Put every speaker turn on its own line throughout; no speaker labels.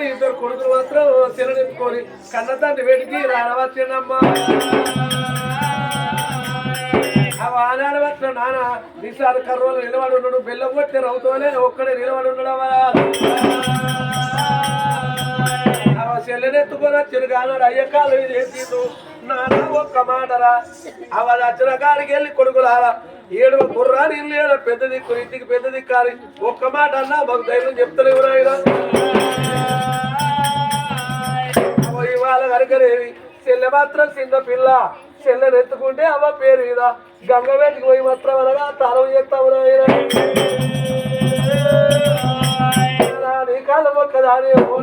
ఎత్తుకొని ఇద్దరు కొడుకులు మాత్రం చెల్లెని కన్నదాన్ని వెడికి తండ్రి తినమ్మా రానవచ్చిండమ్మా ఆ నాన్న నిసారు కర్రోలు నిలబడి ఉన్నాడు. బెల్లం కొట్టే రౌతోనే ఒక్కడే నిలబడి ఉండడం చెల్లెనెత్తుకొని వచ్చిన కానాడు అయ్య కాలు చేసిండు నాన్న ఒక్క మాటరా? అవ వచ్చిన కాడికి వెళ్ళి కొడుకులారా? ఏడు గుర్రాలు ఇల్లు పెద్ద దిక్కు ఇంటికి పెద్ద దిక్కాలి ఒక్క మాట అన్నా మాకు ధైర్యం చెప్తలేవు రాయినా అవ్వ ఇవాళ చెల్లె మాత్రం చిన్న పిల్ల. చెల్లెని ఎత్తుకుంటే అవ్వ పేరు మీద. గంగవేటికి పోయి మాత్రం అనగా తరం చేస్తాము నాయన. నీ కాలం ఒక్కదాని ఓ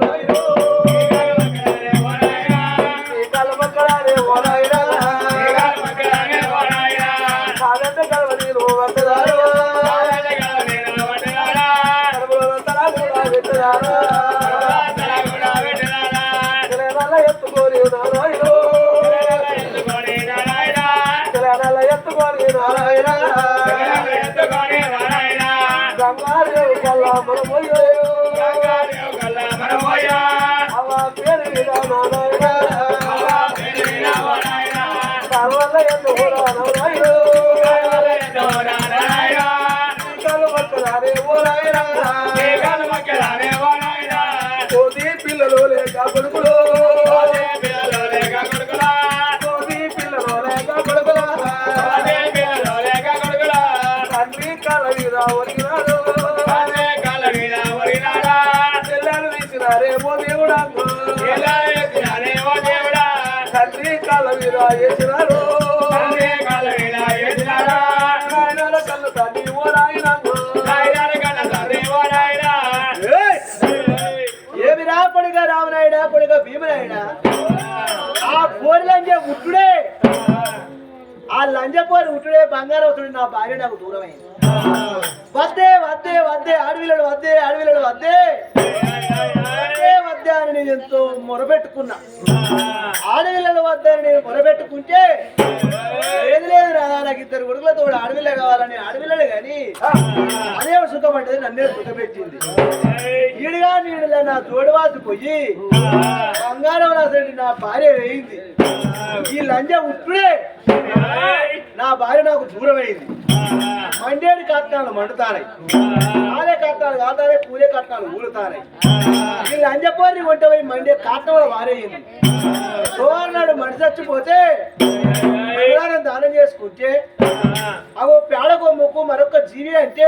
తెలంగాణ ఎత్తుకోని నారాయణ గంగాదేవి కల్లా మనమయ్యో అవ పేరు మీద నారాయణ నారాయణ కలు ఓ పిల్లలు లేక కొడుకులు కాల మీద వేసినారు నాయనల కళ్ళు తండ్రి ఓ నాయన
ఏమి రా పొడిగా రామనాయుడా పొడిగా భీమనాయుడా? ఆ పోరి లంజ ఉట్టుడే. ఆ లంజ పోరి ఉట్టుడే బంగారం అవుతుడు నా భార్య నాకు దూరమైంది. వద్దే వద్దే వద్దే అడవిలడు వద్దే అడవిలడు వద్దే వద్దే అని నేను ఎంతో మొరబెట్టుకున్నా ఆడవిల్లలు వద్దని నేను మొరబెట్టుకుంటే లేదు లేదు రాదా నాకు ఇద్దరు కొడుకులతో అడవిలే కావాలని ఆడవిల్లడు కానీ అదే సుఖపడ్డది నన్నే సుఖపెట్టింది ఈడుగా నీడులే నా తోడువాసు పోయి బంగారం రాసండి నా భార్య వేయింది. ఈ లంజ ఉట్టుడే నా భార్య నాకు దూరమైంది. మండేడు కట్నాలు మండుతానాయి ఆలే కట్నాలు కాతారే పూలే కట్నాలు ఊడుతారాయి ఈ లంజ కొంటే పోయి మండే కట్నం వారేయింది సోమనాడు మనిషి చచ్చిపోతే బంగారం దానం చేసుకుంటే అగో పేడ కొమ్ముకు మరొక జీవి అంటే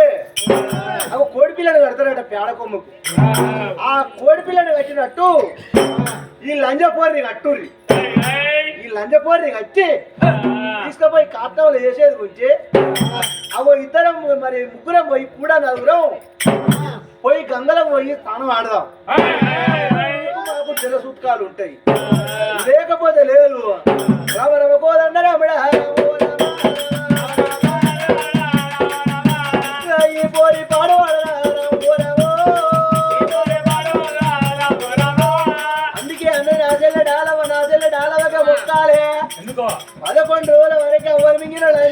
అగో కోడి పిల్లని కడతారట పేడ కొమ్ముకు ఆ కోడిపిల్లని కట్టినట్టు ఈ లంజపోరిని కట్టుర్రి. ఈ లంజ పోరిని కట్టి తీసుకుపోయి కాట్నంలో వేసేది గురించి అగో ఇద్దరం మరి ముగ్గురం పోయి కూడా నలుగురం పోయి గంగలో పోయి స్నానం ఆడదాం. మాకు జల సూత్కాలు ఉంటాయి. లేకపోతే లేదు. రామ రమ కోదండ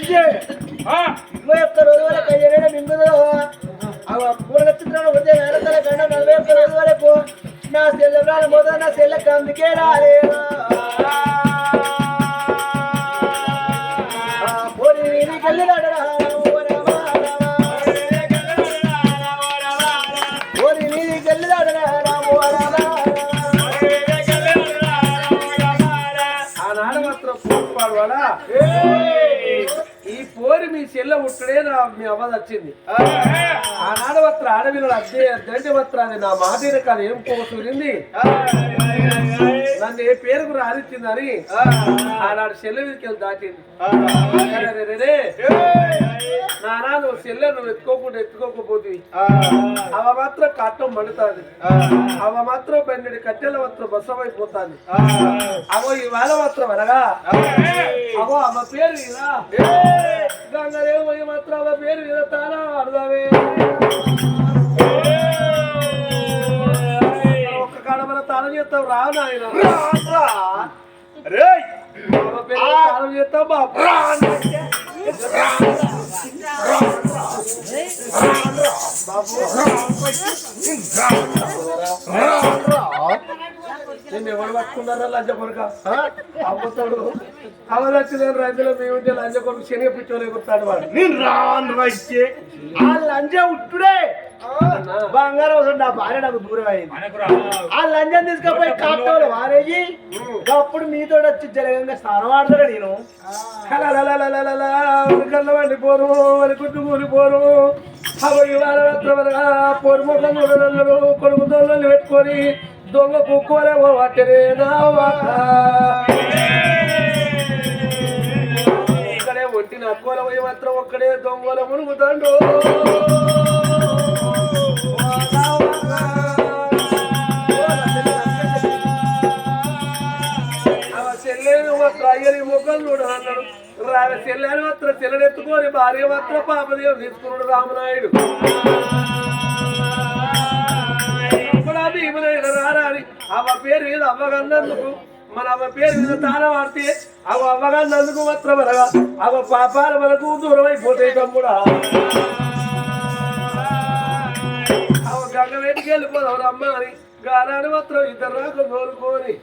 మింగిన లంజే ఇరవై ఒక్క రోజు వరకు అయ్యనే మింగుదో అవ పూల నక్షత్రాలు వచ్చే వేరతల కన్నా నలభై ఒక్క రోజు వరకు నా సెల్ల ప్రాణం పోతా నా సెల్లకి అందుకే రాలేవా పోనీ వీధికి వెళ్ళినాడురా,
మీ చెల్లె ఉట్టుడే నా మీ అమ్మ వచ్చింది ఆనాడ పత్ర ఆడవిలో అద్దె దండి మాత్రాన్ని నా మాట కాదు ఏం పోతుంది నన్ను ఏ పేరుకు రానిచ్చిందని? ఆనాడు చెల్లె వీరికి దాటింది. నానా నువ్వు చెల్లె నువ్వు ఎత్తుకోకుండా ఎత్తుకోకపోతే. అవ మాత్రం కట్టం మండుతుంది అవ మాత్రం పన్నెండు కట్టెల మాత్రం బసమైపోతాది అవో ఇవాళ మాత్రం అనగా అవో అమ్మ పేరు మీద గంగదేవి మాత్రం అమ్మ పేరు మీద తానా అడదావే చేస్తావు? రా నాయన. చేస్తావు బాబు? నేను ఎవరు పట్టుకున్నారా లంచ కొడుక అమ్ముతాడు అవలచ్చిన రైతులు లంచ కొడుకు శనగ పిచ్చోలు ఎగురుతాడు వాడు.
నేను రాను వచ్చి ఆ లంజ ఉట్టుడే. బంగారం అవసరం నా భార్య నాకు దూరం అయింది. ఆ లంజం తీసుకపోయి కాటోలు వారేసి అప్పుడు మీతో వచ్చి జరగంగా స్నానం ఆడతాడు నేను.
ఉరకల్ల వండిపోరు వరకుట్టు కూలిపోరు. అవి ఇవాళ రాత్రమనగా పొరు ముఖం చూడనల్లరు కొడుకు దొంగలు పెట్టుకొని దొంగ కుక్కోలే వాటరే ఇక్కడే ఒంటి నక్కోల పోయి మాత్రం ఒక్కడే దొంగల మునుగుతాడు. చెల్లెని మాత్రం అయ్యని ముఖం చూడు అన్నాడు. రా- చెల్లెని మాత్రం చెల్లెనెత్తుకొని భార్య మాత్రం పాపదేవి తీసుకున్నాడు రామనాయుడు. అప్పుడు ఆ భీమనాయుడు రారా అని అవ పేరు మీద అవ్వగన్నందుకు మన అవ పేరు మీద తాళం ఆడితే అవ అవ్వగన్నందుకు మాత్రం అనగా అవ పాపాల మనకు దూరం అయిపోతాయి తమ్ముడా. అవ గంగ వేటికి వెళ్ళిపోదాం రమ్మ అని గానాన్ని మాత్రం ఇద్దరు నాకు కోరుకోని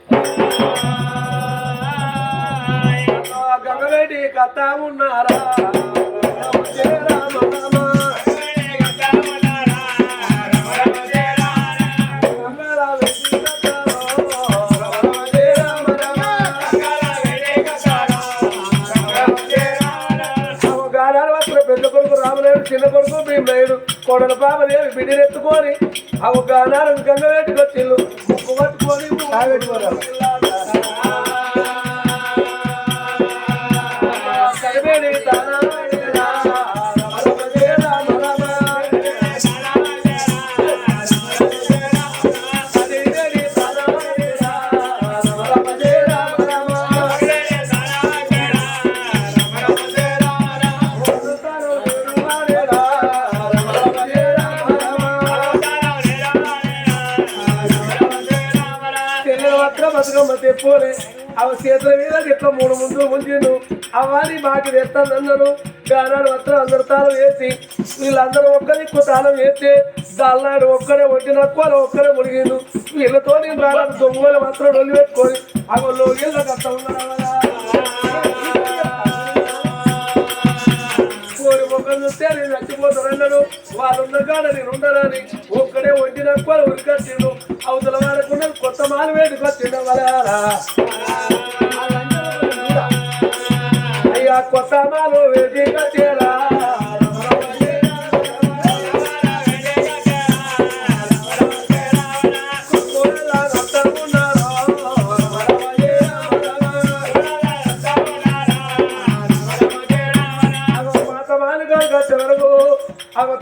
పెద్ద కొడుకు రామనాయుడు చిన్న కొడుకు భీమనాయుడు కొడల పాపదేవి బిడ్డనెత్తుకొని ఆ గానాలను గంగవేటికి వచ్చిళ్ళు ముక్కు పట్టుకొని కరివేడి పోలే. అవ చేతుల మీద ఇట్లా మూడు ముందు ముంచిండు అవ్వాలి బాకి తెస్తానన్నారు గానాడు మాత్రం అందరు తాళం వేసి వీళ్ళందరూ ఒక్కరికి తాళం వేస్తే దాల్నాడు ఒక్కడే ఒట్టినక్కువ ఒక్కడే ముడిగిండు వీళ్ళతో నేను రాలేదు. దొంగలు మాత్రం డొల్లి పెట్టుకొని అవి లోగిళ్ళ కట్ట ఉన్నాడు కోరి చూస్తే నేను చచ్చిపోతానన్నాడు వాళ్ళు ఉండగానే నేను ఉండనని ఒక్కడే వండిన కూడా ఉరికొచ్చిండు అవతల వాడకుండా కొత్త మాలు వేడుకొచ్చిండు వరారా అయ్యా కొత్త మాలు వేడుకొచ్చేలా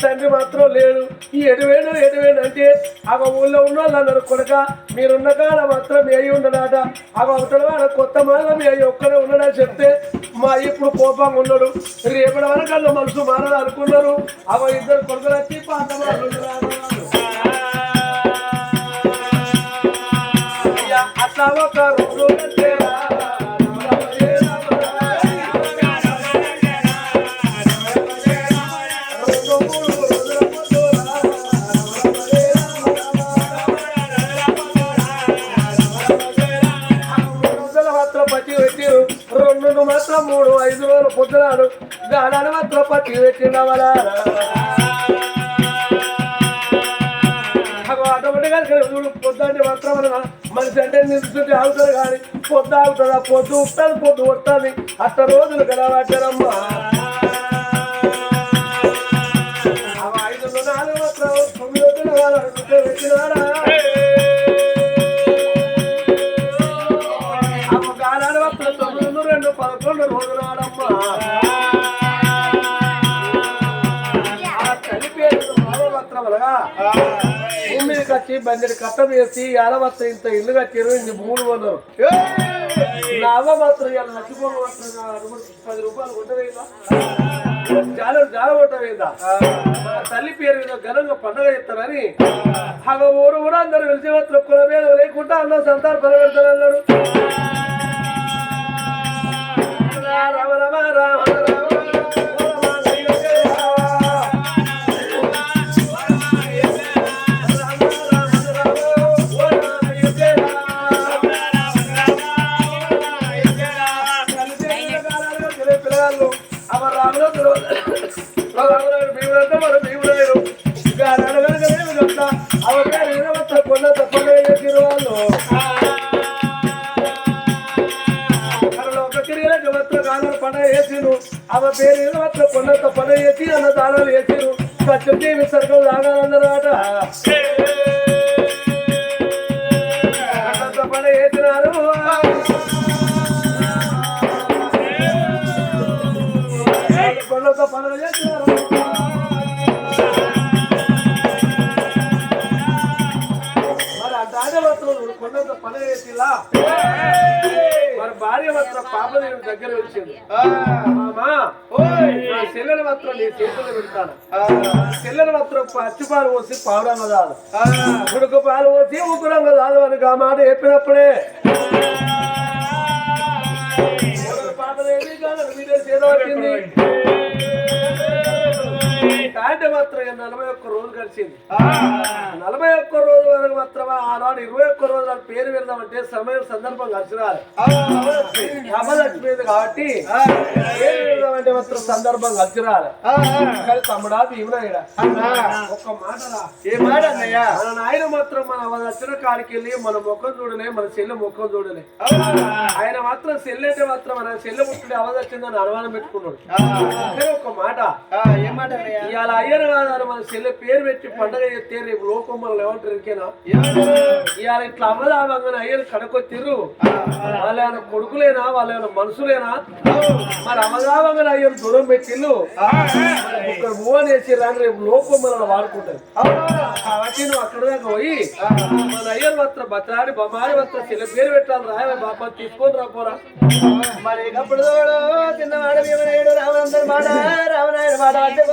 తండ్రి మాత్రం లేడు. ఈ ఎడువేడు ఎడువేడు అంటే ఆ ఊళ్ళో ఉన్న వాళ్ళు అన్నారు కొనక మీరున్న కాడ మాత్రం ఏ ఉండడాట. అవతల వాడ కొత్త మాల ఏ ఒక్కడే ఉన్నాడని చెప్తే మా ఇప్పుడు కోపంగా ఉన్నాడు. రేపటి వరకు అన్న మనసు మారదు అనుకున్నారు. అవ ఇద్దరు కొడుకులు వచ్చి పాత వాళ్ళు అట్లా ఒక రోజు ఐదు రోజులు పొద్దునాడు గానాలు మాత్రం పట్టి పెట్టినవరా ఆటోమేటిక్గా చూడు పొద్దుంటే మాత్రం మనిషి అంటే నిలుస్తుంటే ఆగుతుంది కానీ పొద్దు ఆగుతుందా పొద్దు ఉంటుంది పొద్దు వస్తుంది అట్ట రోజులు గడవట్టరమ్మా అవి ఐదు నాలుగు మాత్రం తొమ్మిది వద్దులు బండి కట్ట వేసి ఆడవత్త ఇంత ఇల్లు కట్టారు ఇంత మూడు వందలు. నా అవ్వ మాత్రం ఇలా నచ్చిపోవడం మాత్రం నా అడుగుడు పది రూపాయలు కొట్టవేదా? జాల కొట్టవేదా? తల్లి పేరు మీద ఘనంగా పండగ చేస్తారని అవ ఊరు ఊరు అందరు మాత్రం కుల మీద లేకుండా అన్న సంతానం పదవెడతారు అన్నాడు రామ రామ రామ. దానాలు వేసారు సత్యం సర్కలు తాగాలన్నమాట కొండంత పని వేసినారు కొండంత పనులు చేసినారు. మరి ఆ దాని పని చేసిలా? భార్య మాత్రం పాపదేవి దగ్గర వచ్చింది. మామా నా చెల్లెని మాత్రం నీ చేతులు పెడతాను. చెల్లెని మాత్రం పచ్చిపాలు పోసి పావురంగ దాదు ఉడుకు పాలు పోసి ఉగ్గురంగ దాదు అని ఆ మాట చెప్పినప్పుడే. పాపదేవి కాదు మీరే చేత వచ్చింది. అంటే మాత్రం నలభై ఒక్క రోజు కలిసింది నలభై ఒక్క రోజు వరకు మాత్రం ఆనాడు ఇరవై ఒక్క రోజు నాకు పేరు పెడదామంటే సమయం సందర్భం కలిసి రాలి అమ్మలక్ష్మీది కాబట్టి పేరు పెడదామంటే మాత్రం సందర్భం కలిసి రాలి కానీ తమ్ముడా భీమనాయుడ ఒక్క మాట
ఏ మాట అన్నయ్యా?
మన నాయన మాత్రం మన వచ్చిన కాడికి వెళ్ళి మన ముఖం చూడలే మన చెల్లె ముఖం చూడలే. ఆయన మాత్రం చెల్లెంటే మాత్రం మన చెల్లె పుట్టిన అవదొచ్చిందని అనుమానం పెట్టుకున్నాడు. కానీ ఒక మాట.
ఏ మాట అన్నయ్య?
ఇవాళ అయ్యను కాదు మన చెల్లె పేరు పెట్టి పండగ చేస్తే రేపు లోకం మనల్ని ఏమంటారు ఇంకేనా? ఇవాళ ఇట్లా అమ్మదామంగానే అయ్యను కడకొచ్చిర్రు వాళ్ళ ఏమైనా కొడుకులేనా? వాళ్ళ ఏమైనా మనుషులేనా మరి అమ్మదామంగానే అయ్యను దూరం పెట్టిల్లు. ఇక్కడ భువన్ వేసిర్రు అని రేపు లోపం మనల్ని వాడుకుంటారు. కాబట్టి నువ్వు అక్కడ దాకా పోయి మన అయ్యను మాత్రం బతరాడి బొమ్మారి మాత్రం చెల్లె పేరు పెట్టాలి రాయ బాబా తీసుకొని రాపోరా
మరి అప్పుడు చిన్నవాడు భీమనాయుడు రావణందరి మాట రావణాయుడు మాట అంటే